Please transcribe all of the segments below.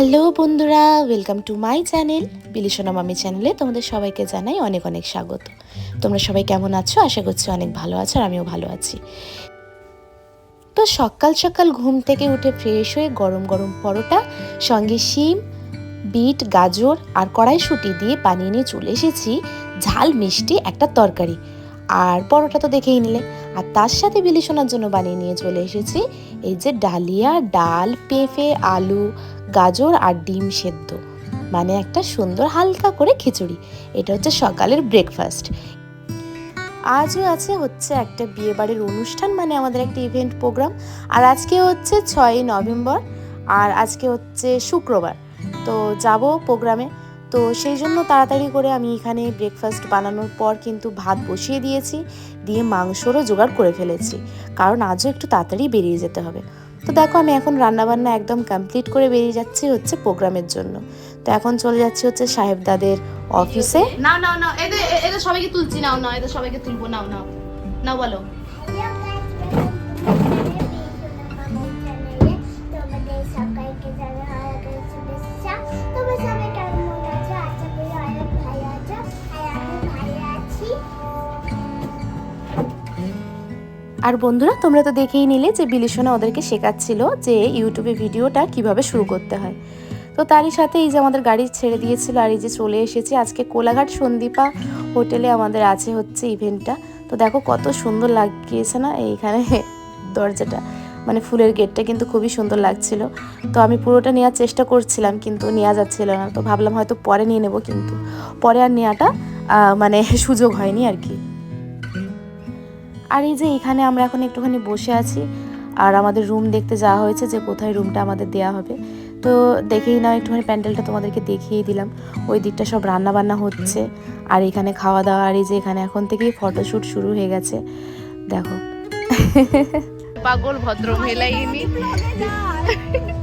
Hello বন্ধুরা welcome to my channel Bilisona মামি চ্যানেলে তোমাদের সবাইকে জানাই অনেক অনেক স্বাগত। তোমরা সবাই কেমন আছো? আশা করছি অনেক ভালো আছো আর আমিও ভালো আছি। তো সকাল সকাল ঘুম থেকে উঠে ফ্রেশ হয়ে গরম গরম পরোটা, সঙ্গে শিম, বিট, গাজর আর কড়াইশুঁটি দিয়ে বানিয়ে নিয়ে চলে এসেছি ঝাল মিষ্টি একটা তরকারি। আর পরোটা তো দেখেই নিলে। আর তার সাথে বিলিসোনার জন্য বানিয়ে নিয়ে চলে এসেছি এই যে ডালিয়া, ডাল, পেঁপে, আলু গাজর আর ডিম সেদ্ধ। মানে একটা সুন্দর হালকা করে খিচুড়ি। এটা হচ্ছে সকালের ব্রেকফাস্ট আজও আছে হচ্ছে একটা বিয়ে বাড়ির অনুষ্ঠান মানে আমাদের একটা ইভেন্ট প্রোগ্রাম আর আজকে হচ্ছে ছয়ই নভেম্বর, আর আজকে হচ্ছে শুক্রবার। তো যাব প্রোগ্রামে তো সেই জন্য তাড়াতাড়ি করে আমি এখানে ব্রেকফাস্ট বানানোর পর কিন্তু ভাত বসিয়ে দিয়েছি, দিয়ে মাংসরও জোগাড় করে ফেলেছি। কারণ আজও একটু তাড়াতাড়ি বেরিয়ে যেতে হবে। তো দেখো আমি এখন রান্নাবান্না একদম কমপ্লিট করে বেরিয়ে যাচ্ছি হচ্ছে প্রোগ্রামের জন্য। তো এখন চলে যাচ্ছি হচ্ছে সাহেবদাদের অফিসে না না না, এদের এদের সবাইকে তুলছি, নাও নাও, এদের সবাইকে তুলবো, নাও নাও নাও বলো। আর বন্ধুরা, তোমরা তো দেখেই নিলে যে বিলিসোনা ওদেরকে শেখাচ্ছিল যে ইউটিউবে ভিডিওটা কীভাবে শুরু করতে হয়। তো তারই সাথে এই যে আমাদের গাড়ি ছেড়ে দিয়েছিল আর এই যে চলে এসেছি। আজকে কোলাঘাট সন্দীপা হোটেলে আমাদের আছে হচ্ছে ইভেন্টটা। তো দেখো কত সুন্দর লাগিয়েছে না এইখানে দরজাটা মানে ফুলের গেটটা কিন্তু খুবই সুন্দর লাগছিল। তো আমি পুরোটা নেওয়ার চেষ্টা করছিলাম কিন্তু নেওয়া যাচ্ছিল না। তো ভাবলাম হয়তো পরে নিয়ে নেব কিন্তু। পরে আর নেওয়াটা মানে সুযোগ হয়নি আর কি। আর এই যে এখানে আমরা এখন একটুখানি বসে আছি আর আমাদের রুম দেখতে যাওয়া হয়েছে যে কোথায় রুমটা আমাদের দেওয়া হবে। তো দেখেই না একটুখানি প্যান্ডেলটা তোমাদেরকে দেখিয়ে দিলাম। ওই দিকটা সব রান্না বান্না হচ্ছে আর এখানে খাওয়া দাওয়া আর এই যে এখানে এখন থেকেই ফটোশ্যুট শুরু হয়ে গেছে। দেখো। পাগল ভদ্র মহিলা ইনি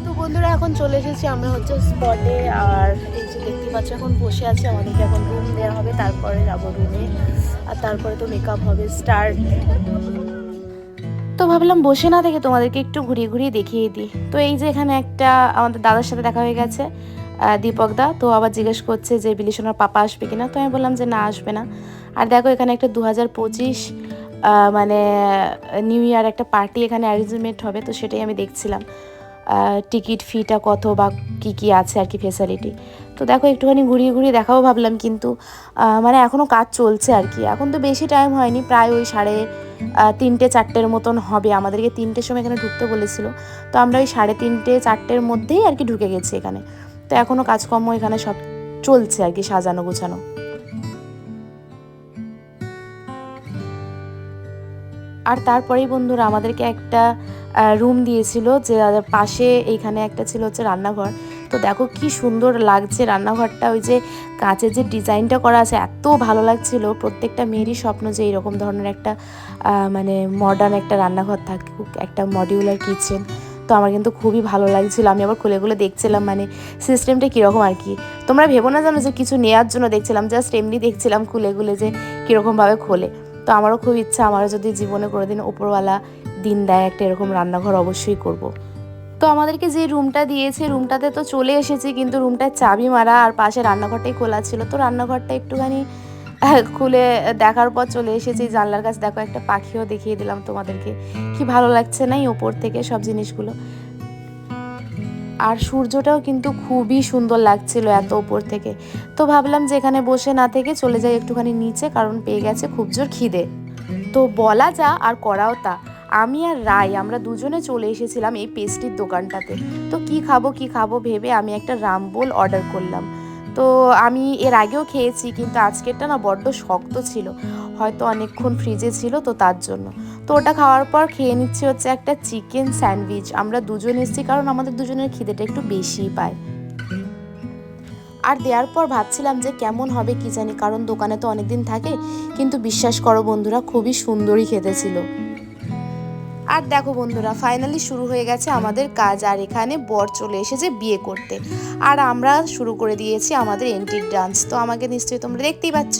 তো বন্ধুরা এখন চলে এসেছি আমরা হচ্ছে স্পটে আর এই দেখতে পাচ্ছ, এখন বসে আছে, আমাদেরকে এখন রুম দেওয়া হবে, তারপরে যাব রুমে আর তারপরে তো মেকআপ হবে স্টার্ট তো ভাবলাম বসে না থেকে তোমাদেরকে একটু ঘুরিয়ে ঘুরিয়ে দেখিয়ে দিই। তো এই যে এখানে একটা আমাদের দাদার সাথে দেখা হয়ে গেছে দীপক দা। তো আবার জিজ্ঞেস করছে যে বিলিশনার পাপা আসবে কিনা। তো আমি বললাম যে না, আসবে না। আর দেখো এখানে একটা দু হাজার পঁচিশ মানে নিউ ইয়ার একটা পার্টি এখানে অ্যারেঞ্জমেন্ট হবে, তো সেটাই আমি দেখছিলাম। টিকিট ফিটা কত বা কি কি আছে আর কি ফেসিলিটি তো দেখো একটুখানি ঘুরিয়ে ঘুরিয়ে দেখাবো ভাবলাম, কিন্তু মানে এখনও কাজ চলছে আর কি। এখন তো বেশি টাইম হয়নি, প্রায় ওই সাড়ে তিনটে, চারটের মতন হবে। আমাদেরকে তিনটের সময় এখানে ঢুকতে বলেছিল। তো আমরা ওই সাড়ে তিনটে, চারটের মধ্যেই আর কি ঢুকে গেছি এখানে। তো এখনও কাজকর্ম এখানে সব চলছে আর কি, সাজানো গোছানো। আর তারপরেই বন্ধুরা, আমাদেরকে একটা রুম দিয়েছিল যে পাশে এইখানে একটা ছিল হচ্ছে রান্নাঘর। তো দেখো কি সুন্দর লাগছে রান্নাঘরটা, ওই যে কাঁচের যে ডিজাইনটা করা আছে, এত ভালো লাগছিল। প্রত্যেকটা মেয়েরই স্বপ্ন যে এরকম ধরনের একটা মানে মডার্ন একটা রান্নাঘর থাকুক একটা মডিউলার কিচেন তো আমার কিন্তু খুবই ভালো লাগছিল। আমি আবার খুলে খুলে দেখছিলাম মানে সিস্টেমটা কীরকম আর কি। তোমরা ভেবো না জানো যে কিছু নেওয়ার জন্য দেখছিলাম জাস্ট এমনি দেখছিলাম খুলে খুলে যে কীরকমভাবে খোলে। তো আমারও খুব ইচ্ছা, আমারও যদি জীবনে কোনোদিন ওপরওয়ালা দিন দেয় একটা এরকম রান্নাঘর অবশ্যই করব। তো আমাদেরকে যে রুমটা দিয়েছে রুমটাতে তো চলে এসেছি, কিন্তু রুমটায় চাবি মারা আর পাশে রান্নাঘরটাই খোলা ছিল। তো রান্নাঘরটা একটুখানি খুলে দেখার পর চলে এসেছি। জানলার কাছে দেখো একটা পাখিও দেখিয়ে দিলাম তোমাদেরকে। কি ভালো লাগছে না এই ওপর থেকে সব জিনিসগুলো? আর সূর্যটাও কিন্তু খুবই সুন্দর লাগছিল এত ওপর থেকে। তো ভাবলাম যে এখানে বসে না থেকে চলে যাই একটুখানি নিচে, কারণ পেয়ে গেছে খুব জোর খিদে। তো বলা যা আর করাও তা। আমি আর রায় আমরা দুজনে চলে এসেছিলাম এই পেস্ট্রির দোকানটাতে। তো কি খাব কি খাব ভেবে আমি একটা রামবোল অর্ডার করলাম। তো আমি এর আগেও খেয়েছি, কিন্তু আজকেরটা না বড্ড শক্ত ছিল। হয়তো অনেকক্ষণ ফ্রিজে ছিল তো তার জন্য। তো ওটা খাওয়ার পর খেয়ে নিচ্ছি হচ্ছে একটা চিকেন স্যান্ডউইচ আমরা দুজন এসেছি কারণ আমাদের দুজনের খিদেটা একটু বেশিই পায়। আর দেওয়ার পর ভাবছিলাম যে কেমন হবে কি জানি, কারণ দোকানে তো অনেকদিন থাকে, কিন্তু বিশ্বাস করো বন্ধুরা, খুবই সুন্দরই খেতে ছিল। আর দেখো বন্ধুরা ফাইনালি শুরু হয়ে গেছে আমাদের কাজ, আর এখানে বর চলে এসেছে বিয়ে করতে। আর আমরা শুরু করে দিয়েছি আমাদের এন্টিক ডান্স তো আমাকে নিশ্চয়ই তোমরা দেখতেই পাচ্ছ,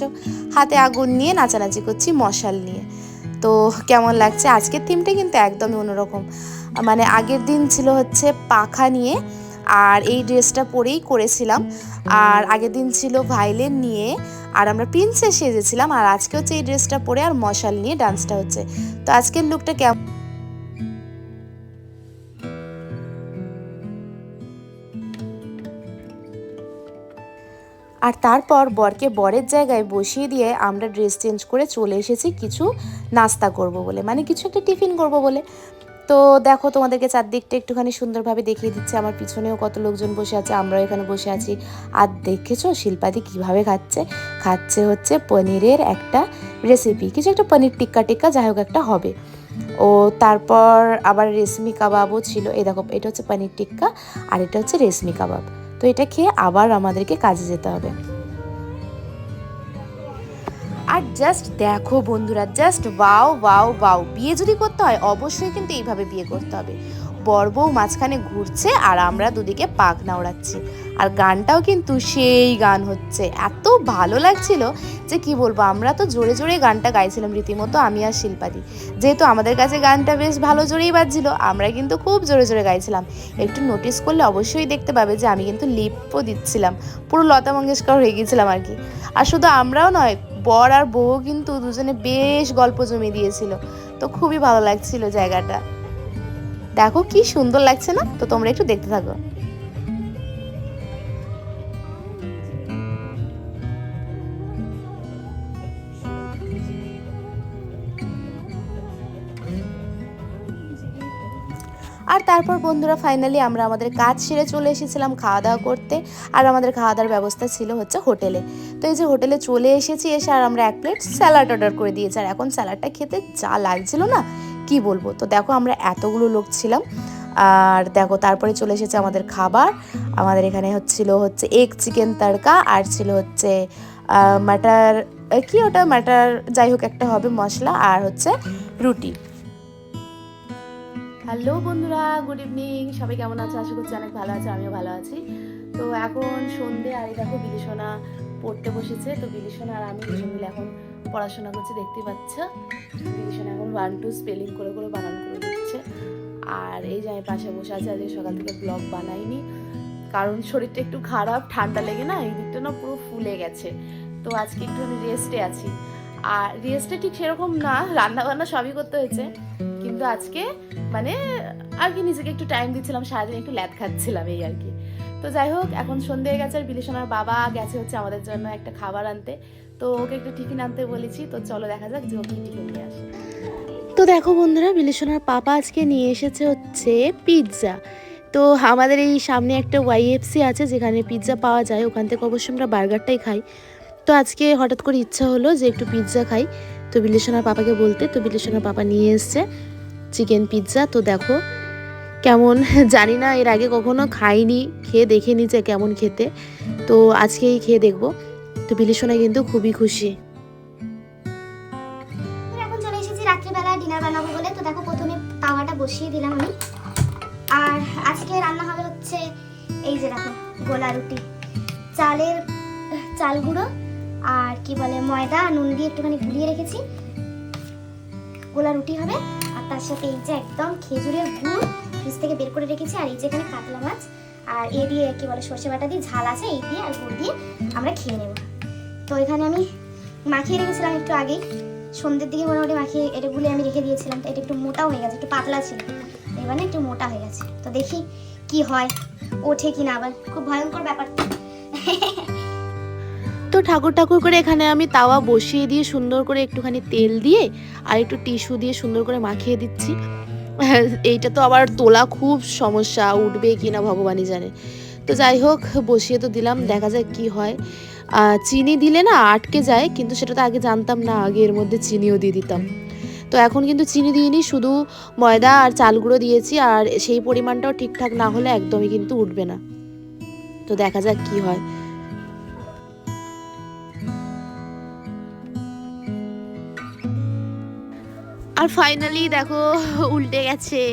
হাতে আগুন নিয়ে নাচানাচি করছি মশাল নিয়ে। তো কেমন লাগছে? আজকের থিমটা কিন্তু একদমই অন্যরকম। মানে আগের দিন ছিল হচ্ছে পাখা নিয়ে, আর এই ড্রেসটা পরেই করেছিলাম। আর আগের দিন ছিল ভাইলেন নিয়ে, আর আমরা প্রিন্সেস সেজেছিলাম। আর আজকে হচ্ছে এই ড্রেসটা পরে আর মশাল নিয়ে ডান্সটা হচ্ছে। তো আজকের লুকটা কেমন? আর তারপর বরকে বরের জায়গায় বসিয়ে দিয়ে আমরা ড্রেস চেঞ্জ করে চলে এসেছি কিছু নাস্তা করব বলে মানে কিছু একটা টিফিন করব বলে। তো দেখো তোমাদেরকে চারদিকটা একটুখানি সুন্দরভাবে দেখিয়ে দিচ্ছে, আমার পিছনেও কত লোকজন বসে আছে, আমরাও এখানে বসে আছি। আর দেখেছ শিল্পাদি কীভাবে খাচ্ছে? খাচ্ছে হচ্ছে পনিরের একটা রেসিপি কিছু একটা পনির টিক্কা টিক্কা, যাই হোক একটা হবে। ও তারপর আবার রেশমি কাবাবও ছিল, এই দেখো এটা হচ্ছে পনির টিক্কা আর এটা হচ্ছে রেশমি কাবাব। এটা খেয়ে আবার আমাদেরকে কাজে যেতে হবে। আর জাস্ট দেখো বন্ধুরা জাস্ট বাও বাও বাও বিয়ে যদি করতে হয়, অবশ্যই কিন্তু এইভাবে বিয়ে করতে হবে। বর বউ মাঝখানে ঘুরছে আর আমরা দুদিকে পাখনা ওড়াচ্ছি। আর গানটাও কিন্তু সেই গান হচ্ছে। এত ভালো লাগছিল যে কি বলব, আমরা তো জোরে জোরে গানটা গাইছিলাম রীতিমতো, আমি আর শিল্পাদি। যেহেতু আমাদের কাছে গানটা বেশ ভালো জোরেই বাজছিল, আমরা কিন্তু খুব জোরে জোরে গাইছিলাম। একটু নোটিস করলে অবশ্যই দেখতে পাবে যে আমি কিন্তু লিপও দিচ্ছিলাম। পুরো লতা মঙ্গেশকর হয়ে গিয়েছিলাম আর কি। আর শুধু আমরাও নয়, বর আর বউ কিন্তু দুজনে বেশ গল্প জমিয়ে দিয়েছিল। তো খুবই ভালো লাগছিল জায়গাটা। দেখো কি সুন্দর লাগছে না? তো তোমরা একটু দেখতে থাকো। তারপর বন্ধুরা ফাইনালি আমরা আমাদের কাজ সেরে চলে এসেছিলাম খাওয়া দাওয়া করতে। আর আমাদের খাওয়া দাওয়ার ব্যবস্থা ছিল হচ্ছে হোটেলে। তো এই যে হোটেলে চলে এসেছি, এসে আর আমরা এক প্লেট স্যালাড অর্ডার করে দিয়েছি। আর এখন স্যালাডটা খেতে যা লাগছিল না, কি বলব? তো দেখো আমরা এতগুলো লোক ছিলাম। আর দেখো তারপরে চলে এসেছে আমাদের খাবার। আমাদের এখানে হচ্ছিল হচ্ছে এগ চিকেন তড়কা আর ছিল হচ্ছে মাটার কি ওটা? মাটার যাই হোক একটা হবে মশলা আর হচ্ছে রুটি। হ্যালো বন্ধুরা, গুড ইভিনিং। সবাই কেমন আছো? আশা করছি অনেক ভালো আছে, আমিও ভালো আছি। তো এখন সন্ধে, আর দেখো বিলিসোনা পড়তে বসেছে। তো বিলিসোনা আর আমি দুজন মিলে এখন পড়াশোনা করছি, দেখতে পাচ্ছ? বিলিসোনা এখন ওয়ান টু স্পেলিং করে করে বানান করে দিচ্ছে। আর এই যে আমি পাশে বসে আছি, আজকে সকাল থেকে ব্লগ বানাইনি। কারণ শরীরটা একটু খারাপ, ঠান্ডা লেগে না, এই দিকটা না পুরো ফুলে গেছে। তো আজকে একটু আমি রেস্টে আছি। আর রেস্টে ঠিক সেরকম না রান্না বান্না সবই করতে হয়েছে। কিন্তু আজকে মানে আর কি নিজেকে একটু টাইম দিচ্ছিলাম, সারাদিন একটু ল্যাদ খাচ্ছিলাম, এই আর কি। তো যাই হোক, এখন সন্ধে গেছে, আর বিলিশনার বাবা গেছে হচ্ছে আমাদের জন্য একটা খাবার আনতে। তো ওকে একটু টিফিন আনতে বলেছি, তো চলো দেখা যাক যে ও কি টিফিন নিয়ে আসে। তো দেখো বন্ধুরা, বিলিশনার পাপা আজকে নিয়ে এসেছে হচ্ছে পিৎজা তো আমাদের এই সামনে একটা ওয়াইএফসি আছে, যেখানে পিৎজা পাওয়া যায়। ওখান থেকে অবশ্যই আমরা বার্গারটাই খাই। তো আজকে হঠাৎ করে ইচ্ছা হলো যে একটু পিৎজা খাই। তো বিলেশনার পাপাকে বলতে, তো বিলেশনার পাপা নিয়ে এসছে। Chicken pizza. তো দেখো কেমন, জানি না এর আগে কখনো খাইনি, খেয়ে দেখে নিচে কেমন খেতে। তো আজকেই খেয়ে দেখব। তো বিলেশনা কিন্তু খুবই খুশি। চলে এসেছি বলে। তো দেখো প্রথমে তাওয়াটা বসিয়ে দিলাম আমি। আর আজকে রান্না হচ্ছে এই যে রুটি। চালের, চাল গুঁড়ো আর কি বলে ময়দা, নুন দিয়ে একটুখানি রেখেছি। গোলা রুটি হবে। তার সাথে এই যে একদম খেজুরের গুড় ফ্রিজ থেকে বের করে রেখেছি, আর এই যে এখানে কাতলা মাছ, আর এ দিয়ে কি বলে সর্ষে বাটা দিয়ে ঝাল আছে, এই দিয়ে আর গুড় দিয়ে আমরা খেয়ে নেব। তো এখানে আমি মাখিয়ে রেখেছিলাম একটু আগেই। সন্ধ্যের দিকে মোটামুটি মাখিয়ে এটা গুলে আমি রেখে দিয়েছিলাম, তো এটা একটু মোটা হয়ে গেছে, একটু পাতলা ছিল। এবার একটু মোটা হয়ে গেছে। তো দেখি কি হয়, ওঠে কি না আবার, খুব ভয়ঙ্কর ব্যাপার। তো ঠাকুর ঠাকুর করে এখানে আমি তাওয়া বসিয়ে দিয়ে সুন্দর করে একটুখানি তেল দিয়ে আর একটু টিস্যু দিয়ে সুন্দর করে মাখিয়ে দিচ্ছি। এইটা তো আবার তোলা খুব সমস্যা, উঠবে কি না ভগবানই জানে। তো যাই হোক, বসিয়ে তো দিলাম, দেখা যাক কি হয়। চিনি দিলে না আটকে যায়, কিন্তু সেটা তো আগে জানতাম না, আগে এর মধ্যে চিনিও দিয়ে দিতাম। তো এখন কিন্তু চিনি দিইনি, শুধু ময়দা আর চাল গুঁড়ো দিয়েছি, আর সেই পরিমাণটাও ঠিকঠাক না হলে একদমই কিন্তু উঠবে না। তো দেখা যাক কি হয়। আর ফাইনালি দেখো, উল্টে গেছে।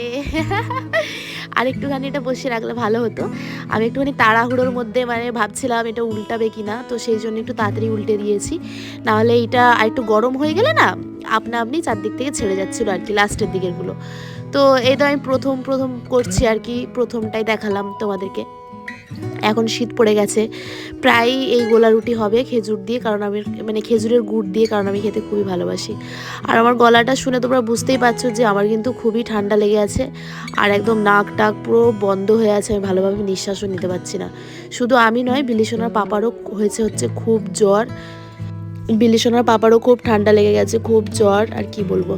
আর একটুখানি এটা বসে রাখলে ভালো হতো। আমি একটুখানি তাড়াহুড়োর মধ্যে মানে ভাবছিলাম এটা উল্টাবে কি না তো সেই জন্য একটু তাড়াতাড়ি উল্টে দিয়েছি। নাহলে এটা আর একটু গরম হয়ে গেলে না, আপনা আপনি চারদিক থেকে ছেড়ে যাচ্ছিল আর কি লাস্টের দিকেরগুলো। তো এই তো আমি প্রথম প্রথম করছি আর কি, প্রথমটাই দেখালাম তোমাদেরকে। এখন শীত পড়ে গেছে। প্রায় এই গোলা রুটি হবে খেজুর দিয়ে, কারণ আমি মানে খেজুরের গুড় দিয়ে, কারণ আমি খেতে খুবই ভালোবাসি। আর আমার গলাটা শুনে তোমরা বুঝতেই পারছ যে আমার কিন্তু খুবই ঠান্ডা লেগে আছে, আর একদম নাক টাক পুরো বন্ধ হয়ে আছে, আমি ভালোভাবে নিঃশ্বাসও নিতে পারছি না। শুধু আমি নয় বিলিসোনার পাপারও হয়েছে হচ্ছে খুব জ্বর। বিলিসোনার পাপারও খুব ঠান্ডা লেগে গেছে, খুব জ্বর, আর কি বলব।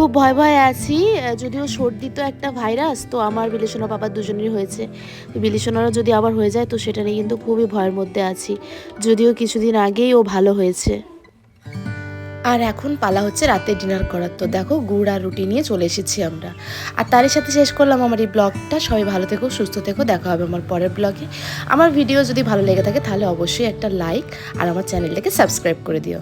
খুব ভয় ভয়ে আছি যদিও সর্দি তো একটা ভাইরাস, তো আমার বিলিসোনা বাবার দুজনেরই হয়েছে। তো বিলিসোনারও যদি আবার হয়ে যায়, তো সেটা নিয়ে কিন্তু খুবই ভয়ের মধ্যে আছি। যদিও কিছুদিন আগেই ও ভালো হয়েছে। আর এখন পালা হচ্ছে রাতে ডিনার করার। তো দেখো, গুড় আর রুটি নিয়ে চলে এসেছি আমরা। আর তারই সাথে শেষ করলাম আমার এই ব্লগটা। সবাই ভালো থেকো, সুস্থ থেকো, দেখা হবে আমার পরের ব্লগে। আমার ভিডিও যদি ভালো লেগে থাকে, তাহলে অবশ্যই একটা লাইক আর আমার চ্যানেলটাকে সাবস্ক্রাইব করে দিও।